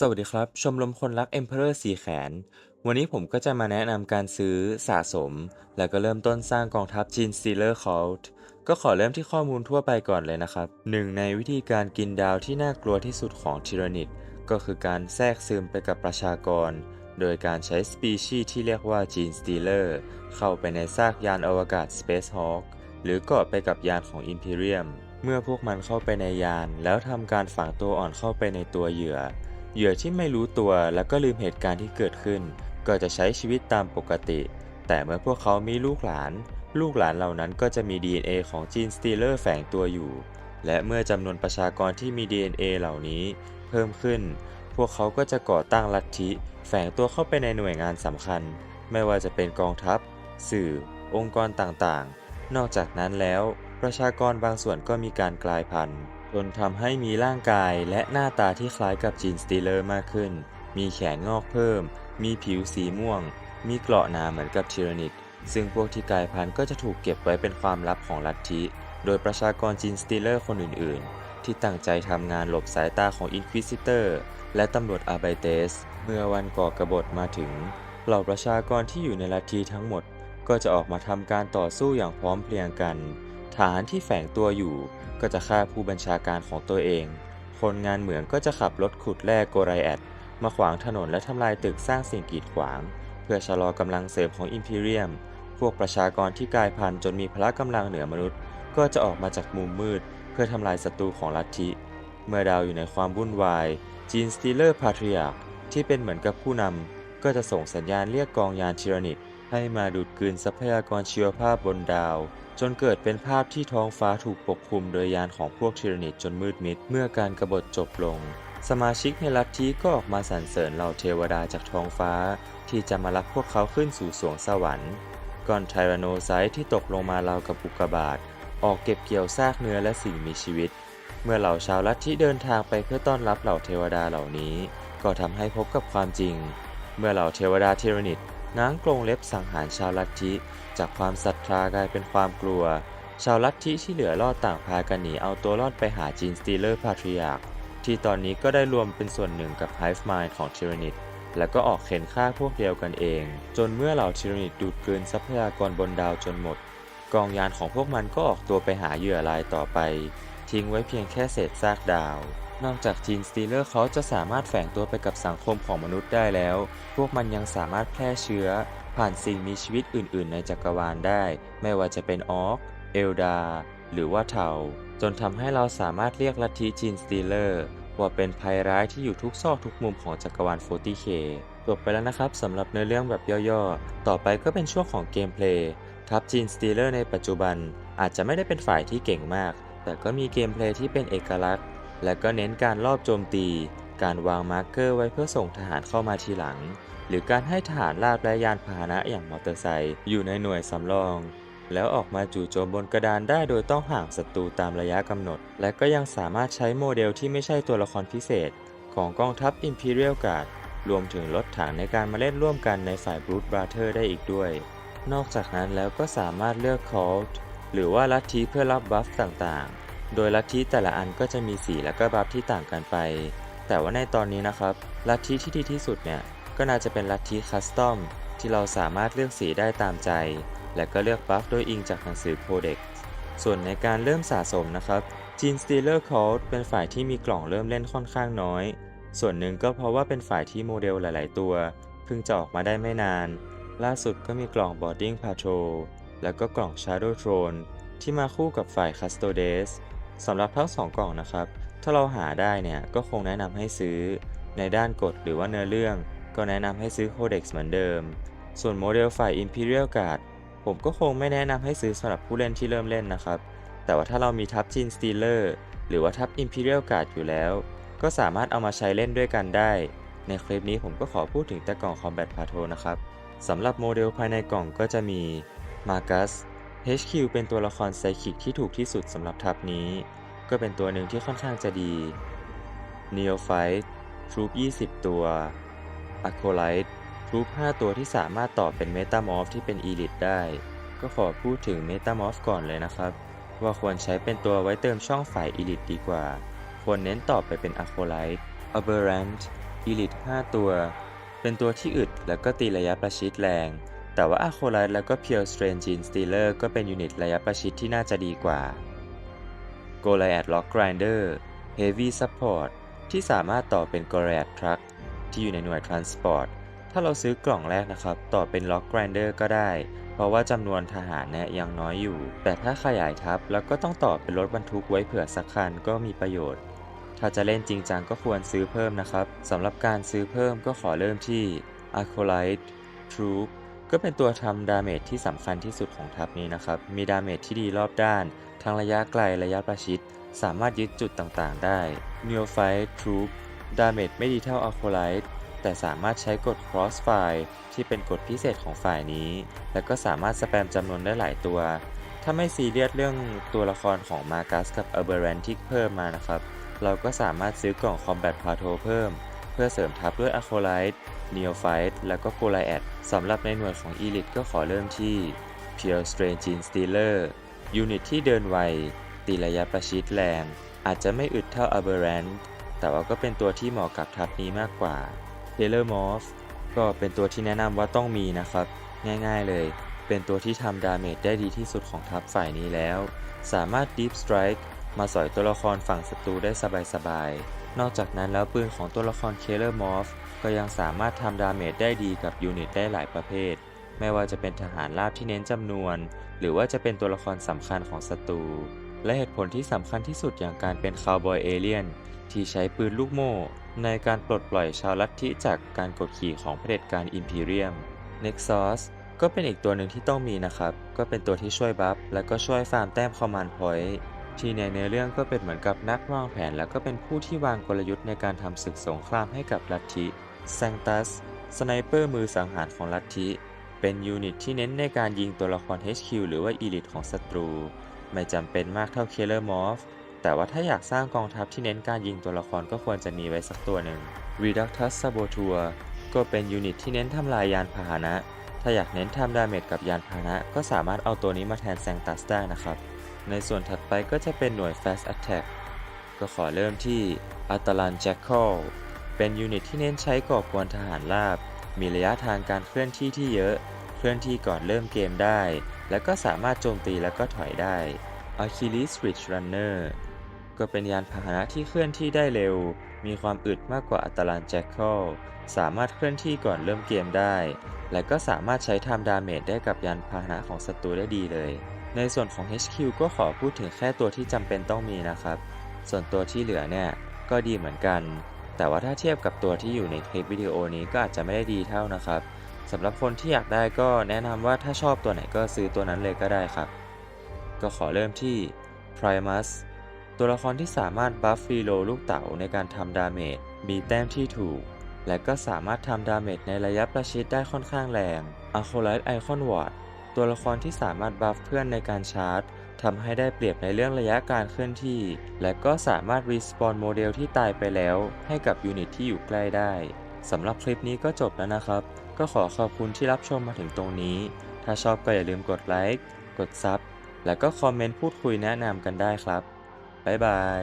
สวัสดีครับ ชมรมคนรัก Emperor สีแขน วันนี้ผมก็จะมาแนะนำการซื้อสะสม แล้วก็เริ่มต้นสร้างกองทัพ Gene Stealer Cult ก็ขอเริ่มที่ข้อมูลทั่วไปก่อนเลยนะครับหนึ่งในวิธีการกินดาวที่น่ากลัวที่สุดของทีรนิดก็คือการแทรกซึมไปกับประชากร โดยการใช้สปีชีส์ที่เรียกว่า Gene Stealer เข้าไปในซากยานอวกาศ Space Hawk หรือเกาะไปกับยานของ Imperium เมื่อพวกมันเข้าไปในยาน แล้วทำการฝังตัวอ่อนเข้าไปในตัวเหยื่อ เหยื่อที่ไม่รู้ตัวแล้วก็ลืมเหตุการณ์ที่เกิดขึ้น ก็จะใช้ชีวิตตามปกติ แต่เมื่อพวกเขามีลูกหลาน ลูกหลานเหล่านั้นก็จะมี DNA ของจีนสตีเลอร์แฝงตัวอยู่ และเมื่อจำนวนประชากรที่มี DNA เหล่านี้ เพิ่มขึ้น พวกเขาก็จะก่อตั้งลัทธิ แฝงตัวเข้าไปในหน่วยงานสำคัญ ไม่ว่าจะเป็นกองทัพ สื่อ องค์กรต่างๆ นอกจากนั้นแล้ว ประชากรบางส่วนก็มีการกลายพันธุ์ จนทำให้มีร่างกายและหน้าตาที่คล้ายกับจีนสตีเลอร์มากขึ้น มีแขนงอกเพิ่ม มีผิวสีม่วง มีเกราะหนาเหมือนกับทีรนิดซึ่งพวกที่กลายพันธุ์ก็จะถูกเก็บไว้เป็นความลับของลัทธิ โดยประชากรจีนสตีเลอร์คนอื่น ๆ ที่ตั้งใจทำงานหลบสายตาของอินควิซิเตอร์และตำรวจอาไบเตส เมื่อวันก่อกบฏมาถึง เหล่าประชากรที่อยู่ในลัทธิทั้งหมด ก็จะออกมาทำการต่อสู้อย่างพร้อมเพรียงกัน ฐานที่แฝงตัวอยู่ ก็จะฆ่าผู้บัญชาการของตัวเอง คนงานเหมืองก็จะขับรถขุดแร่โกไรแอดมาขวางถนนและทำลายตึกสร้างสิ่งกีดขวาง เพื่อชะลอกำลังเสริมของอิมพีเรียม พวกประชากรที่กลายพันธุ์จนมีพละกำลังเหนือมนุษย์ ก็จะออกมาจากมุมมืด เพื่อทำลายศัตรูของลัทธิ เมื่อดาวอยู่ในความวุ่นวาย จีนสตีเลอร์พาทริอาที่เป็นเหมือนกับผู้นำก็จะส่งสัญญาณเรียกกองยานทีรนิดให้มาดูดกลืนทรัพยากรชีวภาพบนดาว จนเกิดเป็นภาพที่ท้องฟ้าถูกปกคลุมโดยยานของพวกทีรนิดจนมืดมิด เมื่อการกบฏจบลง สมาชิกในลัทธิก็ออกมาสรรเสริญเหล่าเทวดาจากท้องฟ้า ที่จะมารับพวกเขาขึ้นสู่สวงสวรรค์ ก่อนไทแรโนไซต์ที่ตกลงมาราวกับอุกกาบาตออกเก็บเกี่ยวซากเนื้อและสิ่งมีชีวิต เมื่อเหล่าชาวลัทธิเดินทางไปเพื่อต้อนรับเหล่าเทวดาเหล่านี้ ก็ทำให้พบกับความจริง เมื่อเหล่าเทวดาเทรนิต ง้างกรงเล็บสังหารชาวลัทธิ จากความศรัทธากลายเป็นความกลัว ชาวลัทธิที่เหลือรอดต่างพากันหนีเอาตัวรอดไปหาจีนสตีเลอร์พาทริอาร์ที่ตอนนี้ก็ได้รวมเป็นส่วนหนึ่งกับไฮฟ์มายของเทรนิตแล้วก็ออกเข็นฆ่าพวกเดียวกันเอง จนเมื่อเหล่าทีรนิตดูดกลืนทรัพยากรบนดาวจนหมด กองยานของพวกมันก็ออกตัวไปหาเหยื่อรายต่อไป ทิ้งไว้เพียงแค่เศษซากดาว นอกจากจีนสตีเลอร์เขาจะสามารถแฝงตัวไปกับสังคมของมนุษย์ได้แล้ว พวกมันยังสามารถแพร่เชื้อ ผ่านสิ่งมีชีวิตอื่น ๆ ในจักรวาลได้ ไม่ว่าจะเป็นออก เอลดา หรือว่าเทา จนทำให้เราสามารถเรียกลัทธิจีนสตีเลอร์ ว่าเป็นภัยร้ายที่อยู่ทุกซอกทุกมุมของจักรวาล 40K จบไปแล้วนะครับสำหรับเนื้อเรื่องแบบย่อ ๆ ต่อไปก็เป็นช่วงของเกมเพลย์ ทัพจีนสตีเลอร์ในปัจจุบันอาจจะไม่ได้เป็นฝ่ายที่เก่งมาก แต่ก็มีเกมเพลย์ที่เป็นเอกลักษณ์ และก็เน้นการลอบโจมตี การวางมาร์เกอร์ไว้เพื่อส่งทหารเข้ามาทีหลัง หรือการให้ทหารลาบและยานพาหนะอย่างมอเตอร์ไซค์อยู่ในหน่วยสำรอง แล้วออกมาจู่โจมบนกระดานได้โดยต้องห่างศัตรูตามระยะกำหนด และก็ยังสามารถใช้โมเดลที่ไม่ใช่ตัวละครพิเศษ ของกองทัพ Imperial Guard รวมถึงรถถังในการมาเล่นร่วมกันในฝ่าย Brute Brother ได้อีกด้วย นอกจากนั้นแล้วก็สามารถเลือก Cult หรือว่าลัทธิเพื่อรับบัฟต่างๆ โดยลัทธิแต่ละอันก็จะมีสีและก็บัฟที่ต่างกันไป แต่ว่าในตอนนี้นะครับ ลัทธิที่ดีที่สุดเนี่ย ก็น่าจะเป็นลัทธิคัสตอมที่เราสามารถเลือกสีได้ตามใจ และก็เลือกบัฟโดยอิงจากหนังสือโคเด็กส่วนในการเริ่มสะสมนะครับจีนสตีเลอร์คอร์เป็นฝ่ายที่มีกล่องเริ่มเล่นค่อนข้างน้อย ส่วนหนึ่งก็เพราะว่าเป็นฝ่ายที่โมเดลหลาย ๆ ตัว เพิ่งจะออกมาได้ไม่นาน ล่าสุดก็มีกล่อง Boarding Patrol แล้วก็กล่อง Shadow Throne ที่มาคู่กับฝ่าย Custodes สำหรับทั้งสองกล่องนะครับ ถ้าเราหาได้เนี่ยก็คงแนะนำให้ซื้อ ในด้านกฎหรือว่าเนื้อเรื่อง ก็แนะนำให้ซื้อ Codex เหมือนเดิม ส่วนโมเดลฝ่าย Imperial Guard ผมก็คงไม่แนะนำให้ซื้อสำหรับผู้เล่นที่เริ่มเล่นนะครับ แต่ว่าถ้าเรามีทัพจีนสตีเลอร์หรือว่าทัพ Imperial Guard อยู่แล้ว ก็สามารถเอามาใช้เล่นด้วยกันได้ ในคลิปนี้ผมก็ขอพูดถึงแต่กล่อง Combat Patrol นะครับสำหรับโมเดลภายในกล่องก็จะมี Marcus HQ เป็นตัวละครไซคิกที่ถูกที่สุดสำหรับทัพนี้ ก็เป็นตัวหนึ่งที่ค่อนข้างจะดี Neophyte ทรูป 20 ตัว Acolyte ทรูป 5 ตัวที่สามารถต่อเป็น Metamorph ที่เป็น Elite ได้ ก็ขอพูดถึง Metamorph ก่อนเลยนะครับ ว่าควรใช้เป็นตัวไว้เติมช่องฝ่าย Elite ดีกว่า ควรเน้นต่อไปเป็น Acolyte Aberrant อีลิท5ตัว เป็นตัวที่อึดแล้วก็ตีระยะประชิดแรง แต่ว่าอะโคไลท์แล้วก็เพียวสเตรนจินสตีเลอร์ก็เป็นยูนิตระยะประชิดที่น่าจะดีกว่า g o l i a t h Lock Grinder Heavy Support ที่สามารถต่อเป็น g o l i a t Truck ที่อยู่ในหน่วย Transport ถ้าเราซื้อกล่องแรกนะครับ ต่อเป็น Lock Grinder ก็ได้ เพราะว่าจำนวนทหารเนี่ยยังน้อยอยู่ แต่ถ้าขยายทัพแล้วก็ต้องต่อเป็นรถบรรทุกไว้เผื่อสักคันก็มีประโยชน์ ถ้าจะเล่นจริงจังก็ควรซื้อเพิ่มนะครับสำหรับการซื้อเพิ่มก็ขอเริ่มที่ Acolyte Troop ก็เป็นตัวทำดาเมจที่สำคัญที่สุดของทัพนี้นะครับ มีดาเมจที่ดีรอบด้าน ทั้งระยะไกลระยะประชิด สามารถยึดจุดต่างๆ ได้ Neophyte Troop ดาเมจไม่ดีเท่า Acolyte แต่สามารถใช้กด Crossfire ที่เป็นกฎพิเศษของฝ่ายนี้ แล้วก็สามารถสแปมจำนวนได้หลายตัว ถ้าไม่ซีเรียสเรื่องตัวละครของมา g กัสกับเอเบอร์แรนที่เพิ่มมานะครับ เราก็สามารถซื้อกล่อง Combat p l a t e a เพิ่ม เพื่อเสริมทัพด้วย Acolyte Neophyte แล้วก็ Goliath สำหรับในหน่วยของ Elite ก็ขอเริ่มที่ Pure Strain Gene Stealer ยูนิตที่เดินไว ตีระยะประชิดแรง อาจจะไม่อึดเท่า Aberrant แต่ว่าก็เป็นตัวที่เหมาะกับทัพนี้มากกว่า Taylor Morph ก็เป็นตัวที่แนะนำว่าต้องมีนะครับ ง่ายๆเลย เป็นตัวที่ทำดาเมจได้ดีที่สุดของทัพฝ่ายนี้แล้ว สามารถ Deep Strike มาสอยตัวละครฝั่งศัตรูได้สบายๆ นอกจากนั้นแล้วปืนของตัวละคร Killer Morph ก็ยังสามารถทำดาเมจได้ดีกับยูนิตได้หลายประเภท ไม่ว่าจะเป็นทหารราบที่เน้นจำนวน หรือว่าจะเป็นตัวละครสำคัญของศัตรู และเหตุผลที่สำคัญที่สุดอย่างการเป็นคาวบอยเอเลียนที่ใช้ปืนลูกโม่ในการปลดปล่อยชาวลัทธิจากการกดขี่ของเผด็จการอิมพีเรียม Nexus ก็เป็นอีกตัวหนึ่งที่ต้องมีนะครับ ก็เป็นตัวที่ช่วยบัฟและก็ช่วยฟาร์มแต้มคอมมานด์พอยต์ที่ในเนื้อเรื่องก็เป็นเหมือนกับนักวางแผน แล้วก็เป็นผู้ที่วางกลยุทธ์ในการทำศึกสงครามให้กับลัทธิ แซงตัส สไนเปอร์มือสังหารของลัทธิ เป็นยูนิตที่เน้นในการยิงตัวละคร HQ หรือว่าอีลิทของศัตรู ไม่จำเป็นมากเท่าเคเลอร์มอฟแต่ว่าถ้าอยากสร้างกองทัพที่เน้นการยิงตัวละครก็ควรจะมีไว้สักตัวหนึ่ง Reductus Saboteur ก็เป็นยูนิตที่เน้นทำลายยานพาหนะ ถ้าอยากเน้นทำดาเมจกับยานพาหนะ ก็สามารถเอาตัวนี้มาแทนแซงตัสได้นะครับ ในส่วนถัดไปก็จะเป็นหน่วย Fast Attack ก็ขอเริ่มที่ a t a l a n Jackal เป็นยูนิตที่เน้นใช้ก่อกวนทหารราบ มีระยะทางการเคลื่อนที่ที่เยอะ เคลื่อนที่ก่อนเริ่มเกมได้ และก็สามารถโจมตีแล้วก็ถอยได้ Achilles Ridge Runner ก็เป็นยานพาหนะที่เคลื่อนที่ได้เร็ว มีความอึดมากกว่าอัตลันแจ็คเกิลสามารถเคลื่อนที่ก่อนเริ่มเกมได้ และก็สามารถใช้ทำดาเมจได้กับยานพาหนะของศัตรูได้ดีเลย ในส่วนของ HQ ก็ขอพูดถึงแค่ตัวที่จำเป็นต้องมีนะครับ ส่วนตัวที่เหลือเนี่ย ก็ดีเหมือนกัน แต่ว่าถ้าเทียบกับตัวที่อยู่ในคลิปวิดีโอนี้ก็อาจจะไม่ได้ดีเท่านะครับสำหรับคนที่อยากได้ก็แนะนำว่าถ้าชอบตัวไหนก็ซื้อตัวนั้นเลยก็ได้ครับ ก็ขอเริ่มที่ Primus ตัวละครที่สามารถบัฟฟรีโลลูกเต๋าในการทำดาเมจ มีแต้มที่ถูก และก็สามารถทำดาเมจในระยะประชิดได้ค่อนข้างแรง a c o l y t e Icon Ward ตัวละครที่สามารถบัฟเพื่อนในการชาร์จ ทำให้ได้เปรียบในเรื่องระยะการเคลื่อนที่ และก็สามารถรีสปอนโมเดลที่ตายไปแล้ว ให้กับยูนิตที่อยู่ใกล้ได้สำหรับคลิปนี้ก็จบแล้วนะครับ ก็ขอขอบคุณที่รับชมมาถึงตรงนี้ ถ้าชอบก็อย่าลืมกดไลค์ กดซับ และก็คอมเมนต์พูดคุยแนะนำกันได้ครับ บ๊ายบาย